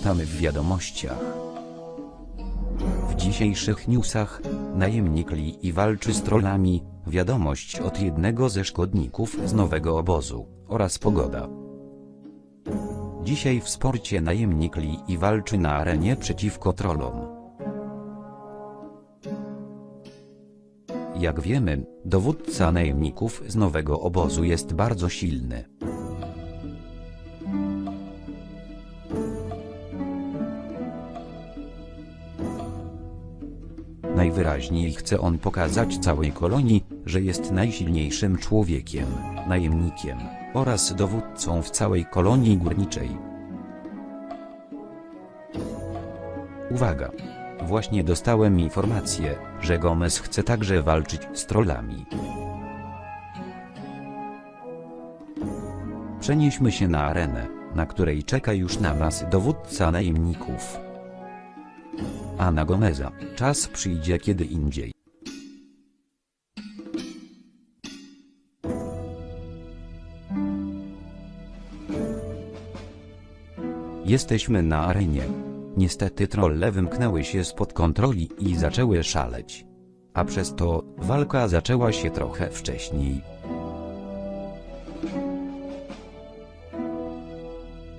W wiadomościach. W dzisiejszych newsach najemnik Lee walczy z trollami, wiadomość od jednego ze szkodników z nowego obozu, oraz pogoda. Dzisiaj w sporcie najemnik Lee walczy na arenie przeciwko trollom. Jak wiemy, dowódca najemników z nowego obozu jest bardzo silny. Najwyraźniej chce on pokazać całej kolonii, że jest najsilniejszym człowiekiem, najemnikiem oraz dowódcą w całej kolonii górniczej. Uwaga! Właśnie dostałem informację, że Gomez chce także walczyć z trollami. Przenieśmy się na arenę, na której czeka już na nas dowódca najemników. A na Gomeza czas przyjdzie kiedy indziej. Jesteśmy na arenie. Niestety trolle wymknęły się spod kontroli i zaczęły szaleć. A przez to walka zaczęła się trochę wcześniej.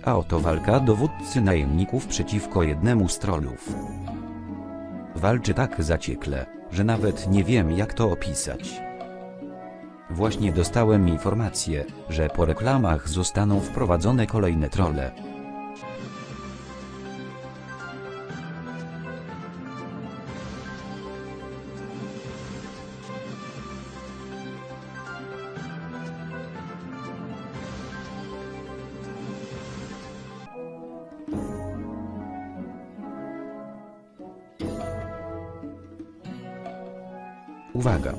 A oto walka dowódcy najemników przeciwko jednemu z trollów. Walczy tak zaciekle, że nawet nie wiem jak to opisać. Właśnie dostałem informację, że po reklamach zostaną wprowadzone kolejne trolle. Uwaga!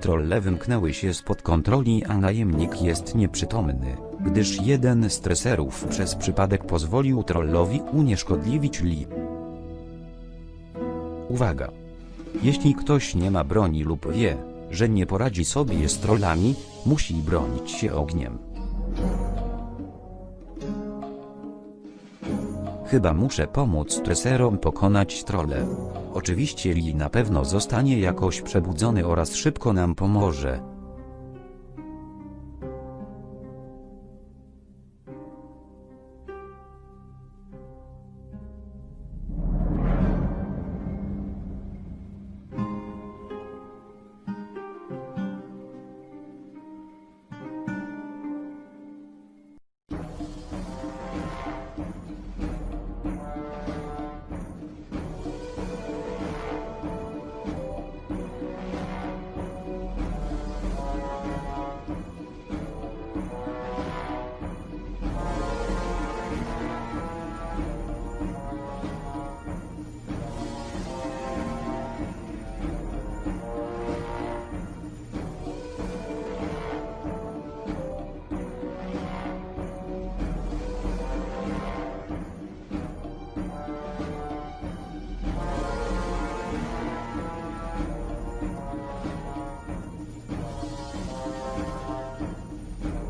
Trolle wymknęły się spod kontroli, a najemnik jest nieprzytomny, gdyż jeden z treserów przez przypadek pozwolił trollowi unieszkodliwić Lee. Uwaga! Jeśli ktoś nie ma broni lub wie, że nie poradzi sobie z trollami, musi bronić się ogniem. Chyba muszę pomóc treserom pokonać trolle. Oczywiście Lee na pewno zostanie jakoś przebudzony oraz szybko nam pomoże.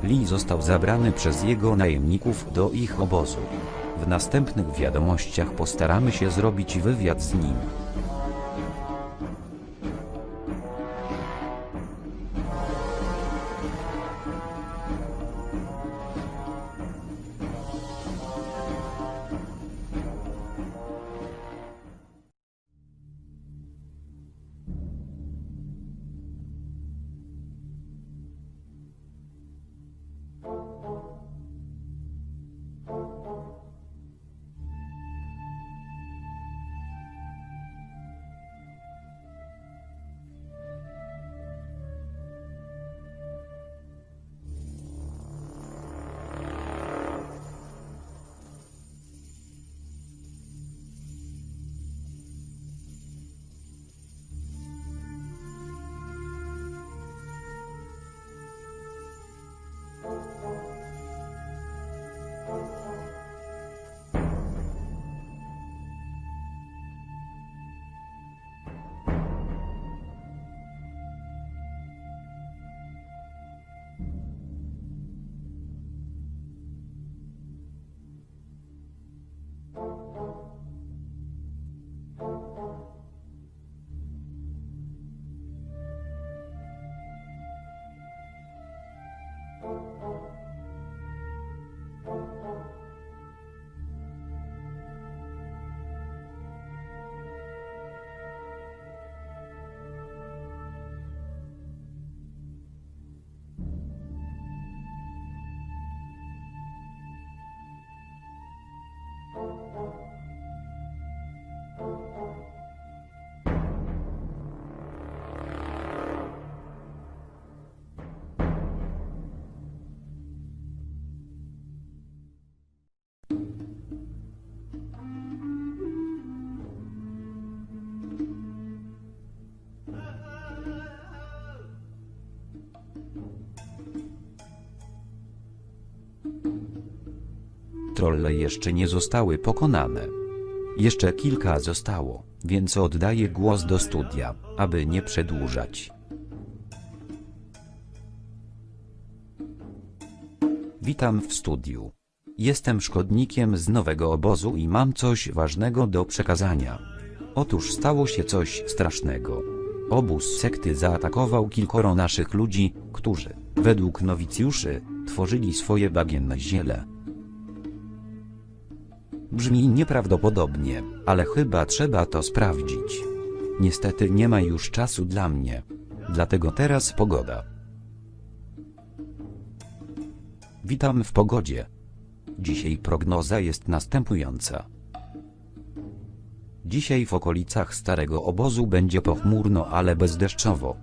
Lee został zabrany przez jego najemników do ich obozu. W następnych wiadomościach postaramy się zrobić wywiad z nim. Trolle jeszcze nie zostały pokonane. Jeszcze kilka zostało, więc oddaję głos do studia, aby nie przedłużać. Witam w studiu. Jestem szkodnikiem z nowego obozu i mam coś ważnego do przekazania. Otóż stało się coś strasznego. Obóz sekty zaatakował kilkoro naszych ludzi, którzy, według nowicjuszy, tworzyli swoje bagienne ziele. Brzmi nieprawdopodobnie, ale chyba trzeba to sprawdzić. Niestety nie ma już czasu dla mnie. Dlatego teraz pogoda. Witam w pogodzie. Dzisiaj prognoza jest następująca. Dzisiaj w okolicach starego obozu będzie pochmurno, ale bezdeszczowo.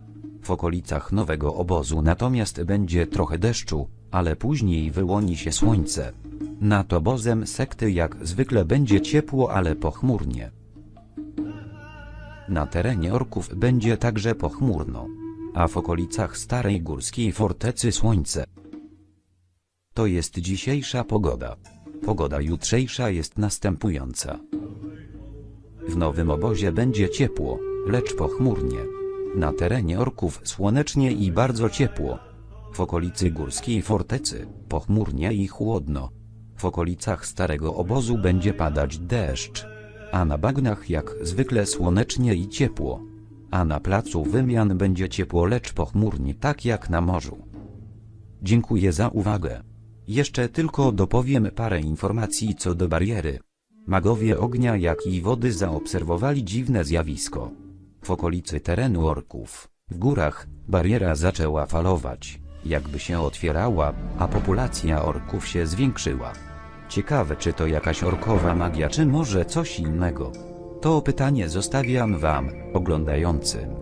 W okolicach nowego obozu natomiast będzie trochę deszczu, ale później wyłoni się słońce. Nad obozem sekty jak zwykle będzie ciepło, ale pochmurnie. Na terenie orków będzie także pochmurno, a w okolicach starej górskiej fortecy słońce. To jest dzisiejsza pogoda. Pogoda jutrzejsza jest następująca. W nowym obozie będzie ciepło, lecz pochmurnie. Na terenie orków słonecznie i bardzo ciepło. W okolicy górskiej fortecy pochmurnie i chłodno. W okolicach starego obozu będzie padać deszcz. A na bagnach jak zwykle słonecznie i ciepło. A na placu wymian będzie ciepło lecz pochmurnie tak jak na morzu. Dziękuję za uwagę. Jeszcze tylko dopowiem parę informacji co do bariery. Magowie ognia jak i wody zaobserwowali dziwne zjawisko. W okolicy terenu orków, w górach, bariera zaczęła falować, jakby się otwierała, a populacja orków się zwiększyła. Ciekawe czy to jakaś orkowa magia czy może coś innego. To pytanie zostawiam wam, oglądającym.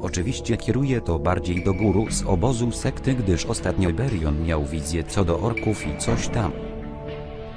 Oczywiście kieruję to bardziej do guru z obozu sekty, gdyż ostatnio Berion miał wizję co do orków i coś tam.